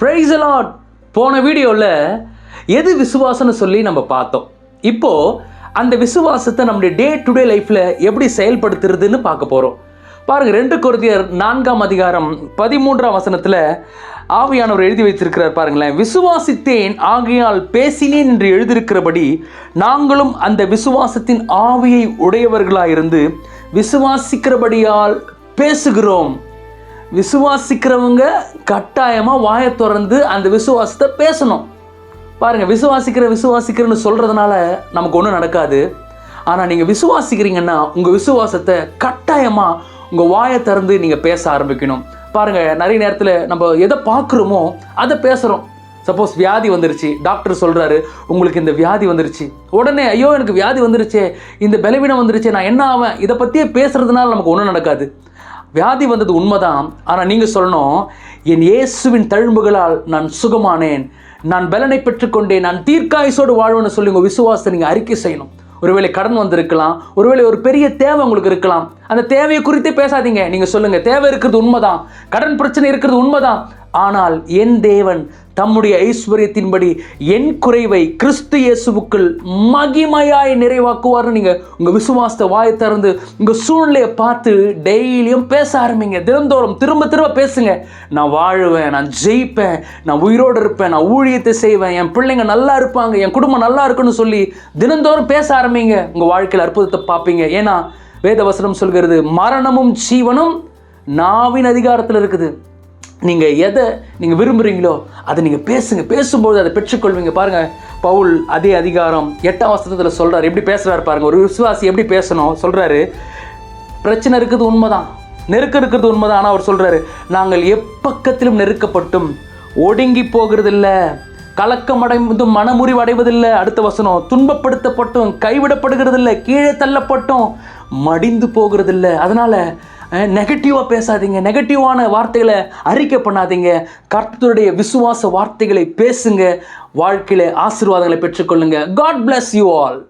Price lot போன வீடியோவில் எது விசுவாசம்னு சொல்லி நம்ம பார்த்தோம். இப்போது அந்த விசுவாசத்தை நம்முடைய டே டு டே லைஃப்பில் எப்படி செயல்படுத்துறதுன்னு பார்க்க போகிறோம் பாருங்கள் ரெண்டு குருதியர் நான்காம் அதிகாரம் பதிமூன்றாம் வசனத்தில் ஆவியானவர் எழுதி வைத்திருக்கிறார் பாருங்களேன். விசுவாசித்தேன் ஆகையால் பேசினேன் என்று எழுதியிருக்கிறபடி நாங்களும் அந்த விசுவாசத்தின் ஆவியை உடையவர்களாயிருந்து விசுவாசிக்கிறபடியால் பேசுகிறோம். விசுவாசிக்கிறவங்க கட்டாயமாக வாயை திறந்து அந்த விசுவாசத்தை பேசணும். பாருங்கள் விசுவாசிக்கிற விசுவாசிக்கிறன்னு சொல்கிறதுனால நமக்கு ஒன்றும் நடக்காது. ஆனால் நீங்கள் விசுவாசிக்கிறீங்கன்னா உங்கள் விசுவாசத்தை கட்டாயமாக உங்கள் வாயை திறந்து நீங்கள் பேச ஆரம்பிக்கணும். பாருங்கள் நிறைய நேரத்தில் நம்ம எதை பார்க்குறோமோ அதை பேசுகிறோம் சப்போஸ் வியாதி வந்துருச்சு. டாக்டர் சொல்கிறாரு உங்களுக்கு இந்த வியாதி வந்துருச்சு. உடனே ஐயோ எனக்கு வியாதி வந்துருச்சே. இந்த பலவீனம் வந்துருச்சே. நான் என்ன ஆவேன்? இதை பற்றியே பேசுகிறதுனால நமக்கு ஒன்றும் நடக்காது. வியாதி வந்தது உண்மைதான். ஆனால் நீங்கள் சொல்லணும் என் இயேசுவின் தழும்புகளால் நான் சுகமானேன். நான் பலனை பெற்றுக்கொண்டேன். நான் தீர்க்காயுசோடு வாழ்வேன்னு சொல்லி உங்கள் விசுவாசத்தை நீங்கள் அறிக்கை செய்யணும். ஒருவேளை கடன் வந்திருக்கலாம். ஒருவேளை ஒரு பெரிய தேவை உங்களுக்கு இருக்கலாம். அந்த தேவையை குறித்து பேசாதீங்க. நீங்கள் சொல்லுங்கள் தேவை இருக்கிறது உண்மைதான். கடன் பிரச்சனை இருக்கிறது உண்மைதான். ஆனால் என் தேவன் தம்முடைய ஐஸ்வர்யத்தின்படி என் குறைவை கிறிஸ்து இயேசுவுக்குள் மகிமையாய் நிறைவாக்குவார்னு நீங்கள் உங்கள் விசுவாசத்தை வாயை திறந்து உங்கள் சூழ்நிலையை பார்த்து டெய்லியும் பேச ஆரம்பிங்க. தினந்தோறும் திரும்ப திரும்ப பேசுங்க. நான் வாழுவேன் நான் ஜெயிப்பேன் நான் உயிரோடு இருப்பேன் நான் ஊழியத்தை செய்வேன் என் பிள்ளைங்க நல்லா இருப்பாங்க என் குடும்பம் நல்லா இருக்குன்னு சொல்லி தினந்தோறும் பேச ஆரம்பிங்க. உங்கள் வாழ்க்கையில் அற்புதத்தை பார்ப்பீங்க. ஏன்னா வேதவசனம் சொல்கிறது மரணமும் ஜீவனும் நாவின் அதிகாரத்தில் இருக்குது. நீங்கள் எதை நீங்கள் விரும்புகிறீங்களோ அதை நீங்கள் பேசுங்க. பேசும்போது அதை பெற்றுக்கொள்வீங்க. பாருங்கள் பவுல் அதே அதிகாரம் எட்டாம் வசனத்தில் சொல்கிறார் எப்படி பேசுகிறாரு பாருங்கள் ஒரு விசுவாசி எப்படி பேசணும்? சொல்கிறாரு பிரச்சனை இருக்குது உண்மைதான். நெருக்கம் இருக்கிறது உண்மைதான். ஆனால் அவர் சொல்கிறாரு நாங்கள் எப்பக்கத்திலும் நெருக்கப்பட்டும். ஒடுங்கி போகிறதில்ல. கலக்கம் அடைவதும் மனமுறிவு அடைவதில்லை. அடுத்த வசனம் துன்பப்படுத்தப்பட்டும் கைவிடப்படுகிறதில்ல. கீழே தள்ளப்பட்டும். மடிந்து போகிறதில்ல. அதனால் நெகட்டிவாக பேசாதீங்க. நெகட்டிவான வார்த்தைகளை அறிக்கை பண்ணாதீங்க. கர்த்தருடைய விசுவாச வார்த்தைகளை பேசுங்க. வாழ்க்கையில் ஆசீர்வாதங்களை பெற்றுக்கொள்ளுங்க. God bless you all